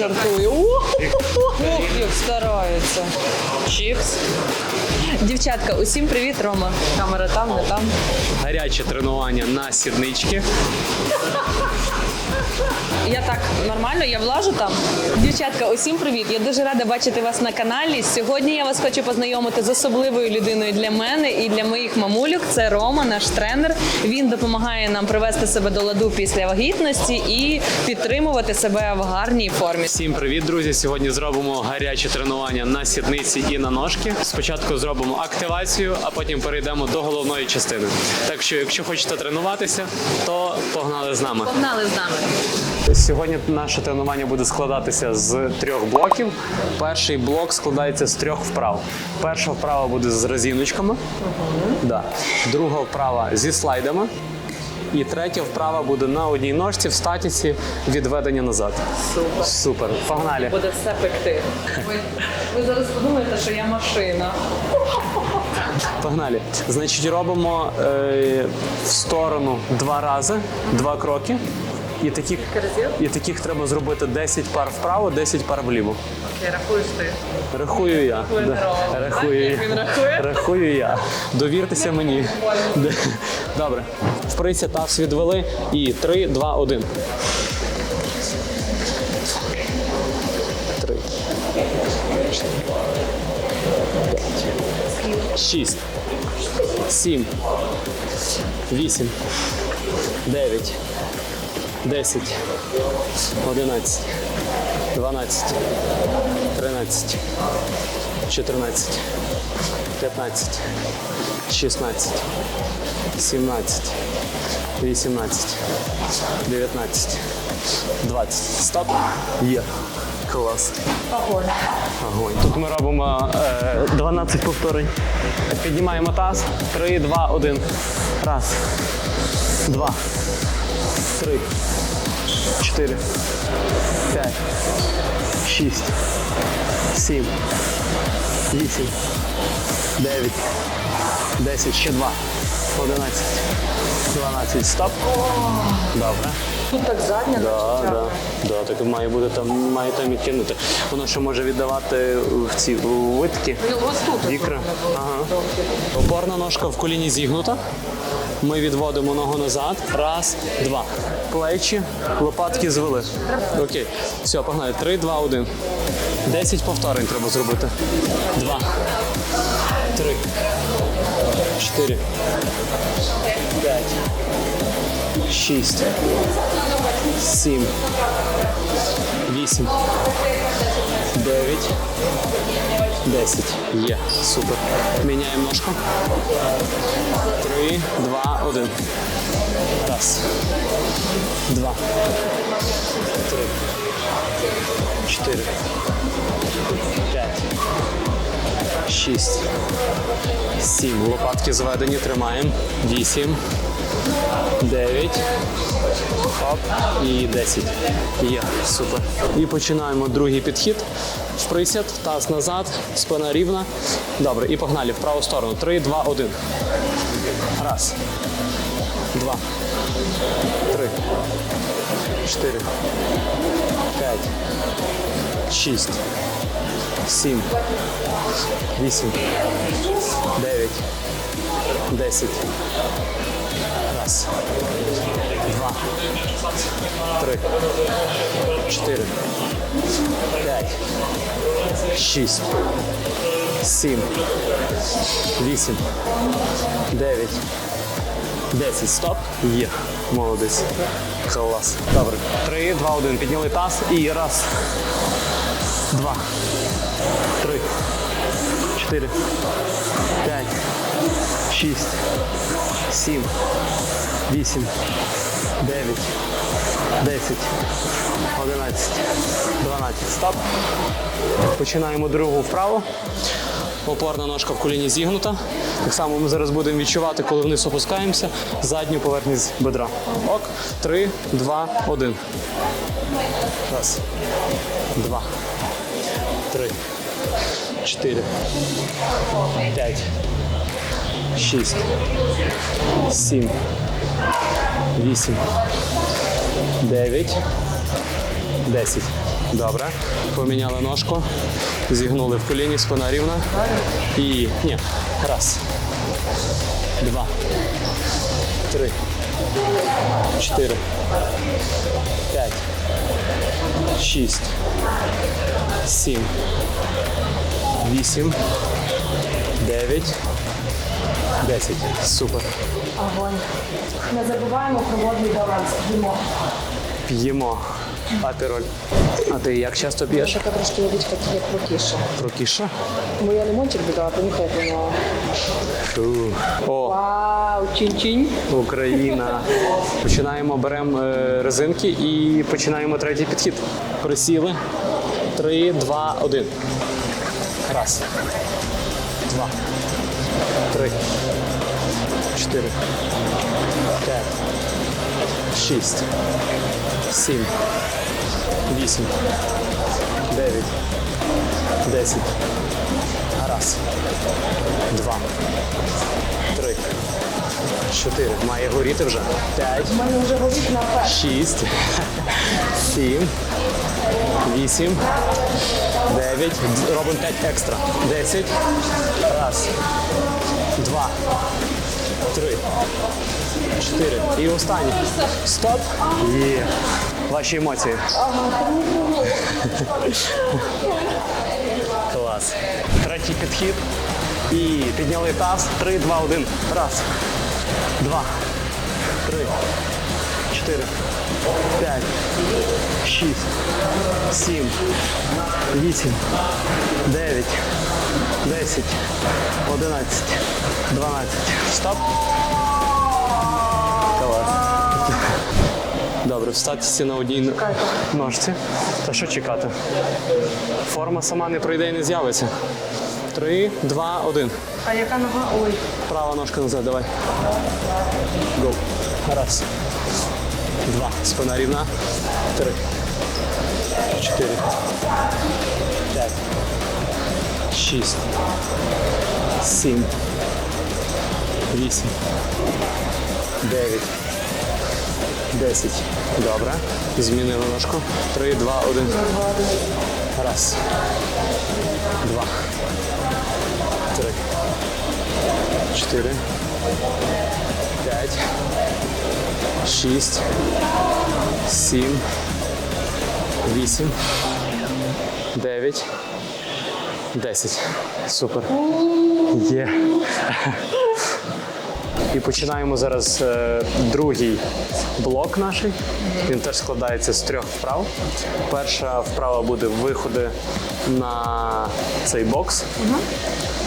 жартую. Ох, як старається. Чіпс. Дівчатка, усім привіт, Рома. Камера там, не там. Гаряче тренування на сіднички. Я так нормально, я влажу там. Дівчатка, усім привіт! Я дуже рада бачити вас на каналі. Сьогодні я вас хочу познайомити з особливою людиною для мене і для моїх мамулюк. Це Рома, наш тренер. Він допомагає нам привести себе до ладу після вагітності і підтримувати себе в гарній формі. Всім привіт, друзі! Сьогодні зробимо гаряче тренування на сідниці і на ножки. Спочатку зробимо активацію, а потім перейдемо до головної частини. Так що, якщо хочете тренуватися, то погнали з нами. Погнали з нами. Сьогодні наше тренування буде складатися з трьох блоків. Перший блок складається з трьох вправ. Перша вправа буде з резиночками, да. друга вправа зі слайдами. І третя вправа буде на одній ножці в статіці відведення назад. Супер. Супер. Погнали. Буде все пекти. Ви, ви зараз подумаєте, що я машина. Погнали. Значить, робимо е, в сторону два рази, два кроки. І таких, і таких треба зробити 10 пар вправо, 10 пар вліво. Окей, рахуєш ти. Рахую я. Рахую я. він рахує? Рахую я. Довіртеся мені. Добре. Вприся таз відвели. І 3, 2, 1. 3. 5. 6. 7. 8. 9. 10. 11. 12. 13, 14, 15, 16, 17, 18, 19, 20. Стоп. Є. Клас. Огонь. Огонь. Тут ми робимо е, 12 повторень. Піднімаємо таз. 3, 2, 1. Раз. Два. Три. Чотири. П'ять. Шість. Сім. Вісім. Дев'ять. Десять. Ще два. Одинадцять. Дванадцять. Стоп. Добре. Тут так задня Да, да, да, так має бути там, має там і кинути. Воно ще може віддавати в ці витки. Ну. Ікра. Ага. Опорна ножка в коліні зігнута. Ми відводимо ногу назад. Раз, два. Плечі, лопатки звели. Окей. Все, погнали. Три, два, один. Десять повторень треба зробити. Два. Три. Чотири. П'ять. Шість. Сім. Вісім. Дев'ять. Десять. Є. Супер. Міняємо ножку. Три, два, один. Раз. Два. Три. Чотири. П'ять. Шість. Сім. Лопатки зведені. Тримаємо. Вісім. Дев'ять. Хоп. І 10. Є. Супер. І починаємо другий підхід. В присід, таз назад, спина рівна. Добре, і погнали в праву сторону. 3, 2, 1. Раз. Два. Три. Чотири. П'ять. Шість. Сім. Вісім. Дев'ять. Десять. Раз. Два. Три. Чотири. П'ять. Шість. Сім. Вісім. Дев'ять. Десять. Стоп. Є. Молодець. Клас. Добре. Три, два, один. Підняли таз. І раз. Два. Три. Чотири. П'ять. Шість. Сім. Вісім. Дев'ять. Десять. Одинадцять. Дванадцять. Стоп. Починаємо другу вправо. Опорна ножка в коліні зігнута. Так само ми зараз будемо відчувати, коли вниз опускаємося, задню поверхність бедра. Ок. Три, два, один. Раз. Два. Три. Чотири. П'ять. Шість. Сім. Вісім. Дев'ять. Десять. Добре. Поміняли ножку. Зігнули в коліні, спина рівна. І. Ні. Раз. Два. Три. Чотири. П'ять. Шість. Сім. Вісім. Дев'ять. Десять. Супер. Огонь. Не забуваємо про водний баланс. Їмо. П'ємо. Апероль. А ти як часто п'єш? Така трошки водичка є крутіша. Прокіша? Бо я лимончик додала, понюхай воно. Фу. О, Вау, чин-чин. Україна. Починаємо, беремо е, резинки і починаємо третій підхід. Присіли. Три, два, один. Раз. Два. Три. Чотири. П'ять. Шість. Сім. Вісім. Дев'ять. Десять. Раз. Два. Три. Чотири. Має горіти вже. П'ять. У мене вже горить на перш. Шість. Сім. Вісім. Дев'ять. Робимо п'ять екстра. Десять. Раз. Два. Три. Чотири. І останній. Стоп. Є. Ваші емоції. Клас. Третій підхід. І підняли таз. Три, два, один. Раз. Два. Три. Чотири. П'ять. Шість. Сім. Вісім. Дев'ять. Десять. Одинадцять. Дванадцять. Стоп. Клас. Добре, встатися на одній ножці. Та що чекати? Форма сама не пройде і не з'явиться. Три, два, один. А яка нога? Ой. Права ножка назад, давай. Гоу. Раз. Два. Спина рівна. Три. Чотири. П'ять. Шість. Сім. Вісім. Дев'ять. Десять. Добре. Змінили ножку. Три, два, один. Раз. Два. Три. Чотири. П'ять. Шість. Сім. Вісім. Дев'ять. Десять. Супер. Є. І починаємо зараз е, другий блок наш. Він теж складається з трьох вправ. Перша вправа буде виходи на цей бокс,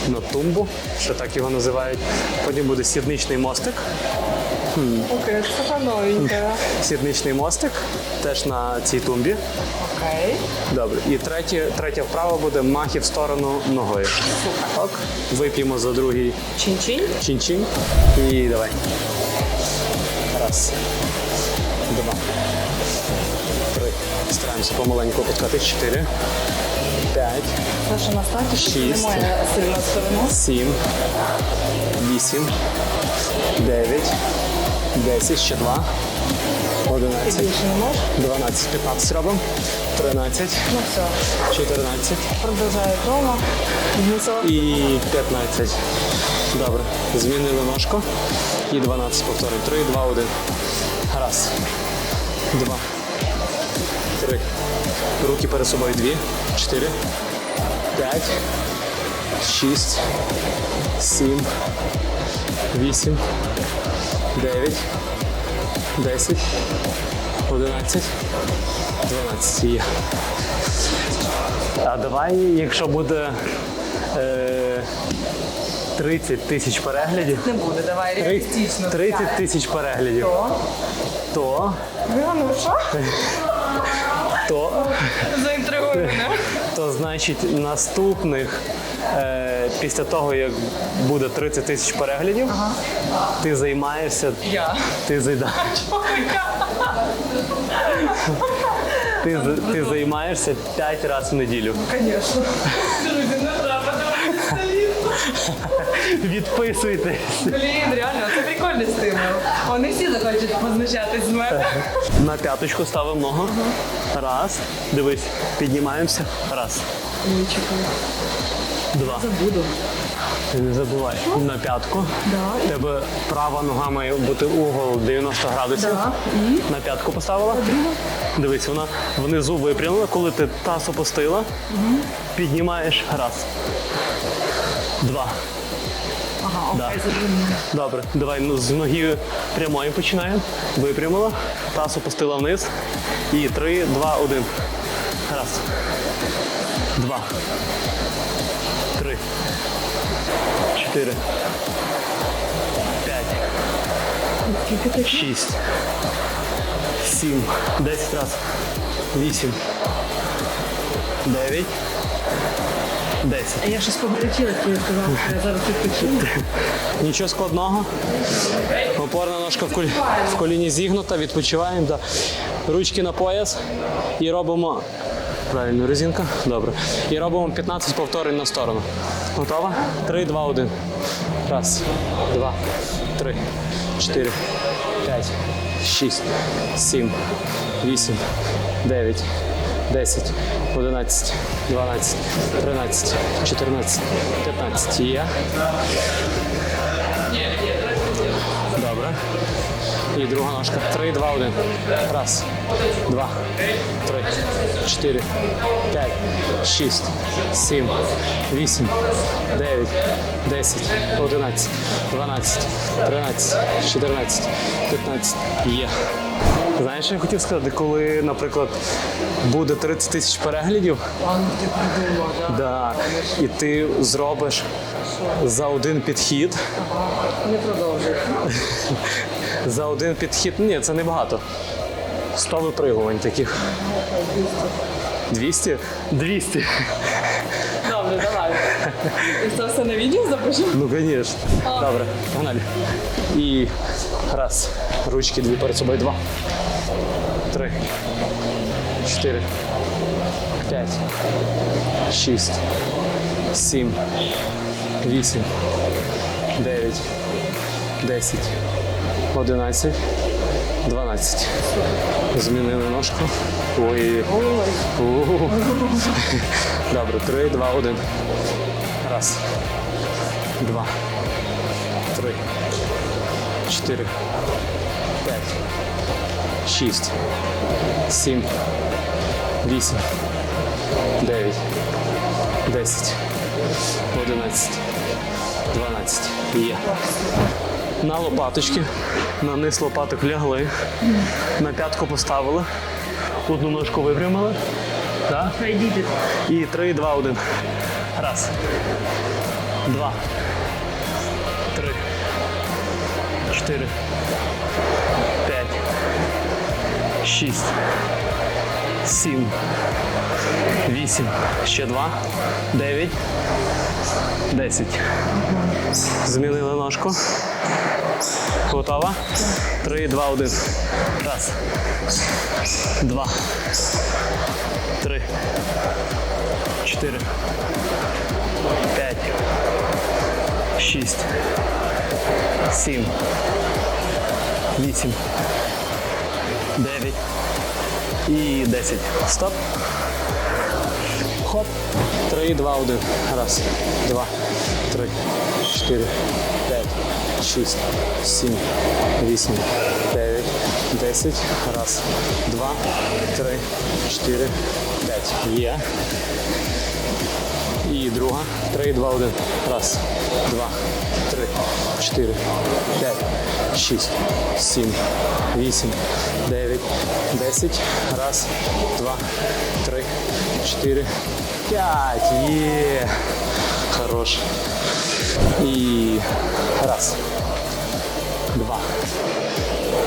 на тумбу, що так його називають. Потім буде сідничний мостик. Окей, це така новенька. Сідничний мостик теж на цій тумбі. Окей. Добре. І третє, третя вправа буде махи в сторону ногою. Ок. Вип'ємо за другий Чин-чин. чин-чин. І давай. Раз. Два. Три. Стараємося помаленьку опускати. Чотири. П'ять. Саша, на старті Шість. немає сильна сторона. Сім. Вісім. Дев'ять. Десять. Ще два. Одинадцять. Більше не можеш? 12, 15 робимо. 13, Ну все. 14 Продовжає дома. Внесла. і 15. Добре. Змінили ножку. І 12 повторюємо. 3, 2, 1. Раз. Два. Три. Руки перед собою. Дві. Чотири. П'ять. Шість. Сім. Вісім. Дев'ять. Десять. Одинадцять. 12 є. А давай, якщо буде е, 30 тисяч переглядів. Не буде, давай реалістично. 30 тисяч переглядів. То? То, Ну що? то, Заінтригуй мене. то значить наступних е, після того, як буде 30 тисяч переглядів, ти займаєшся. Я. Ти, зайда- ти, з- ти займаєшся 5 разів в неділю. Звісно. Друзі, не треба дивитися Відписуйтесь. Блін, реально, це прикольний стимул. Вони всі захочуть познущатись з мене. На п'яточку ставимо ногу. Раз. Дивись, піднімаємося. Раз. Два. Забуду. Ти не забувай. На п'ятку. Да. Тебе права нога має бути угол 90 градусів. Да. На п'ятку поставила. Дивись, вона внизу випрямила. Коли ти таз опустила, піднімаєш раз. Два. Ага, Да. окей. Добре, давай ну, з ноги прямої починаємо. Випрямила, таз опустила вниз. І три, два, один. Раз. Два. Три. Чотири. П'ять. Шість. Сім. Десять раз. Вісім. Дев'ять. Десять. А я щось погорячилась, коли сказала, що я зараз відпочину. Нічого складного. Опорна ножка в, колі... в коліні зігнута, відпочиваємо. Да. Ручки на пояс і робимо. Правильно, резинка. Добре. І робимо 15 повторень на сторону. Готова? 3, 2, 1. Раз, два, три, чотири, п'ять, шість, сім, вісім, дев'ять, десять, одинадцять, дванадцять, тринадцять, чотирнадцять, п'ятнадцять. Є. І друга ножка. Три, два, один. Раз, два, три, чотири, п'ять, шість, сім, вісім, дев'ять, десять, одинадцять, дванадцять, тринадцять, чотирнадцять, п'ятнадцять. Є. Знаєш, що я хотів сказати, коли, наприклад, буде 30 тисяч переглядів, да, і ти зробиш за один підхід. Не продовжуй. За один підхід. Ні, це не багато. 100 випригувань таких. 200? 200. Добре, давай. І це все на відео запишемо? Ну, звісно. Добре, погнали. І раз. Ручки дві перед собою. Два. Три. Чотири. П'ять. Шість. Сім. Вісім. Дев'ять. Десять. Одинадцять. Дванадцять. Змінили ножку. Ой. Добре, три, два, один. Раз. Два. Три. Чотири. П'ять. Шість. Сім. Вісім. Дев'ять. Десять. Одинадцять. Дванадцять. Є. На лопаточки. На низ лопаток лягли. На п'ятку поставили. Одну ножку випрямили. Да? І три, два, один. Раз. Два. Три. Чотири. П'ять. Шість. Сім. Вісім. Ще два. Дев'ять. Десять. Змінили ножку. Готова? Три, два, один. Раз. Два. Три. Чотири. П'ять. Шість. Сім. Вісім. Дев'ять. І десять. Стоп. Хоп. Три, два, один. Раз, два, три, чотири, п'ять, шість, сім, вісім, дев'ять, десять. Раз, два, три, чотири, п'ять. Є. І друга. Три, два, один. Раз, два, три, чотири, п'ять, шість, сім, вісім, дев'ять, десять. Раз, два, три, чотири, п'ять. Є. Хорош. І раз, два,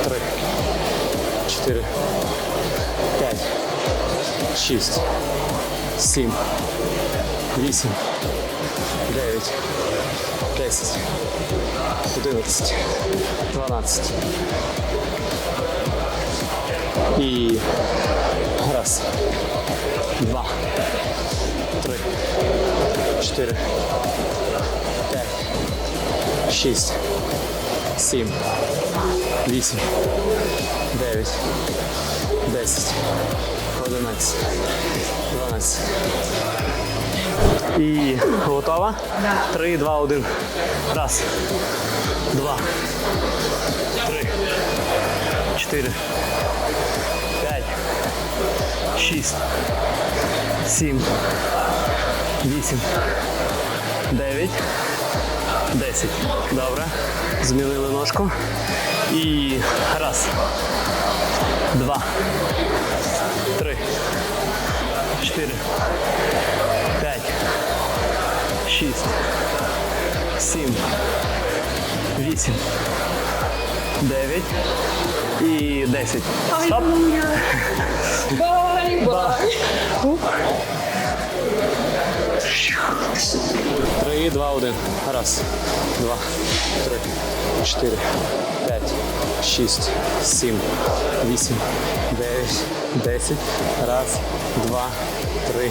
три, чотири, п'ять, шість, сім. Вісім, дев'ять, десять, одинадцять, дванадцять. І раз, два, три, чотири, шість, сім, вісім, дев'ять, десять, одинадцять, дванадцять. І готова? Три, два, один. Раз. Два. Три. Чотири. П'ять. Шість. Сім. Вісім. Дев'ять. Десять. Добре. Змінили ножку. І раз. Два. Три. Чотири. П'ять. Шість. Сім. Вісім. Дев'ять. І десять. Стоп. Бай-бай! Три, два, один. Раз, два, три, чотири, п'ять, шість, сім, вісім, дев'ять, десять. Раз, два, три,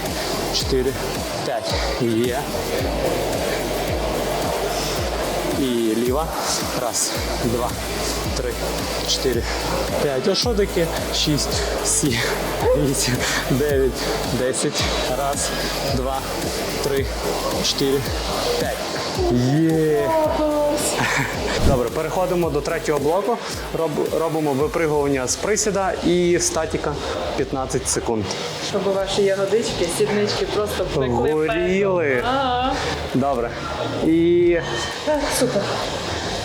чотири, п'ять. Є. І ліва. Раз, два, три, чотири, п'ять. А таке? Шість, сім, вісім, дев'ять, десять. Раз, два, три, чотири, п'ять. Є. Добре, переходимо до третього блоку. Роб- робимо випригування з присіда і статіка 15 секунд. Щоб ваші ягодички, сіднички просто пекли. Горіли. Ага. Добре. І Супер.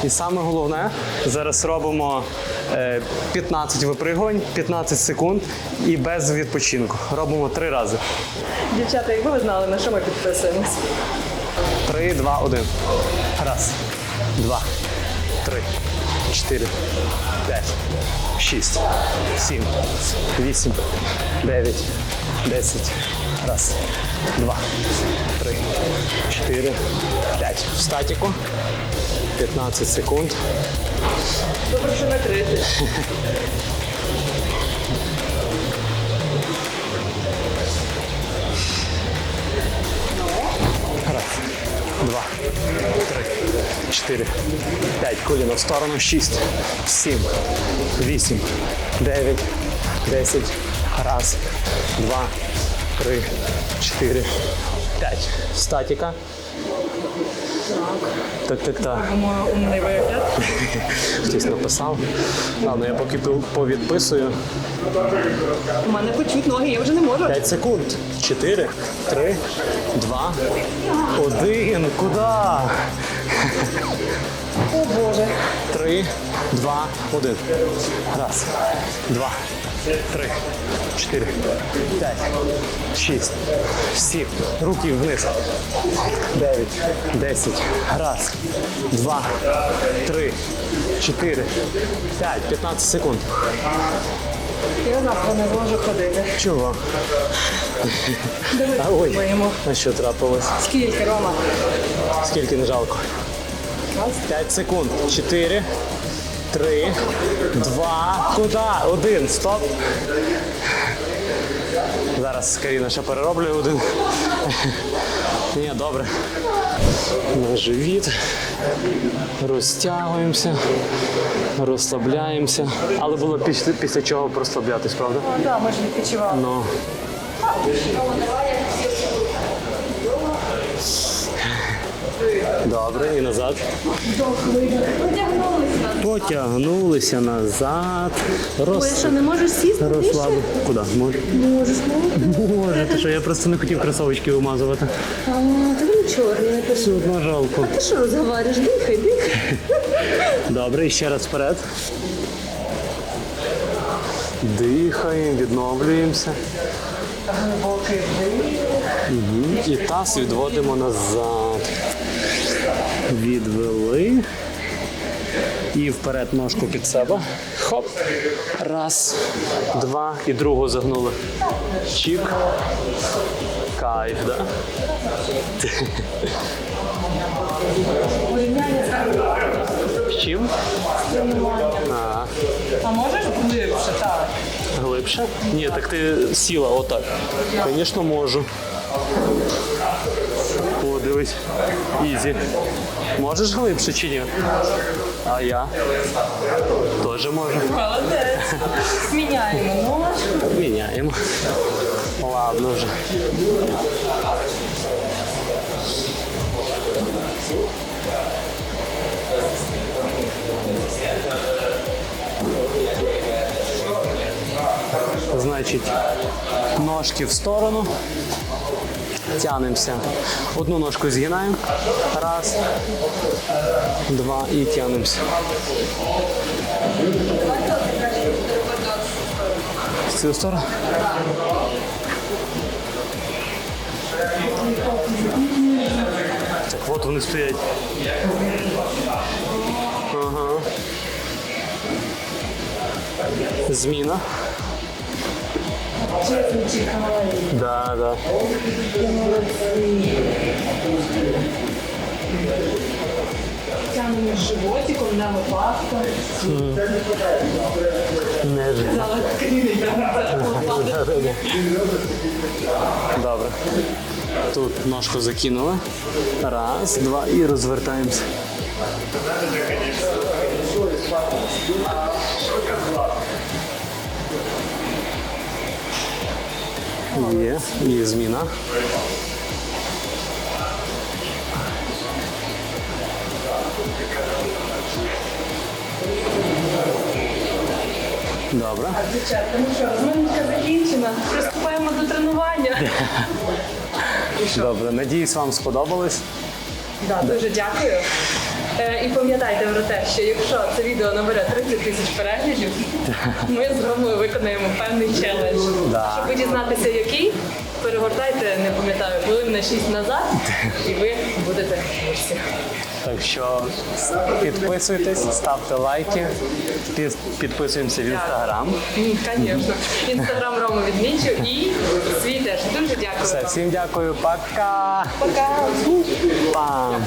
І саме головне, зараз робимо е, 15 випригувань, 15 секунд і без відпочинку. Робимо три рази. Дівчата, якби ви знали, на що ми підписуємось? Три, два, один. Раз, два, три, чотири, п'ять, шість, сім, вісім, дев'ять, десять. Раз, два, три, чотири, п'ять. В статіку. 15 секунд. Добре, що накрити. Раз, два, три, чотири, п'ять. Коліно в сторону. Шість, сім, вісім, дев'ять, десять. Раз, два, три, чотири, п'ять. Статіка. Так, так, так. Умний вигляд. Хтось написав. Ладно, я поки повідписую. У мене почуть ноги, я вже не можу. 5 секунд. 4, 3, 2, 1. Куда? О Боже. Три, два, один. Раз, два, три, чотири, п'ять, шість, сім. Руки вниз. Дев'ять, десять. Раз, два, три, чотири, п'ять, п'ятнадцять секунд. Я завтра не зможу ходити. Чого? Давай А ой, спробуємо. а що трапилось? Скільки, Рома? Скільки не жалко? П'ять секунд. Чотири, три, два. Куди? Один. Стоп. Зараз Каріна ще перероблює один. Ні, добре. На живіт. Розтягуємося, розслабляємося. Але було після, після чого розслаблятись, правда? Так, ми ж відпочивали. Ну. Добре, і назад. Потягнулися назад. Роз... Що, не можеш сісти? Розслаб... Куди? Може? Можеш, Може, ти що я просто не хотів кросовочки вимазувати. А, та він чорний, не Все одно жалко. Ти що розговориш? Дихай, дихай. Добре, і ще раз вперед. Дихаємо, відновлюємося. Глибокий вдих. І таз відводимо назад. Відвели. І вперед ножку під себе. Хоп. Раз, два. І другу загнули. Чік. Кайф, да? З Чим? А, А можеш глибше, так? глибше? Ні, так ти сіла отак. Звісно, можу. О, дивись. Ізі. Можеш глибше чи ні? А я? Теж можу. Молодець. Міняємо ножку. Міняємо. Ладно вже. Значить, ножки в сторону. Тянемося. Одну ножку згинаємо. Раз, два і тянемося. В цю сторону. Так от вони стоять. Ага. Зміна. Да, да. Тягнемо животиком на лопатку. Не ж. Добре. Тут ножку закинули. Раз, два і розвертаємося. Є, є зміна. Добре. Дівчатка, ну що, розминка закінчена. Приступаємо до тренування. Добре, надіюсь, вам сподобалось. Да, дуже дякую. Е, і пам'ятайте про те, що якщо це відео набере 30 тисяч переглядів, ми з Ромою виконаємо певний челендж. Да. Щоб дізнатися, який, перегортайте, не пам'ятаю, хвилин на 6 назад, і ви будете в курсі. Так що підписуйтесь, ставте лайки, під- підписуємося в інстаграм. Ні, Звісно. Інстаграм Рому відмічу і свій теж. Дуже дякую. Все, вам. всім дякую, пока. Пока. Пам.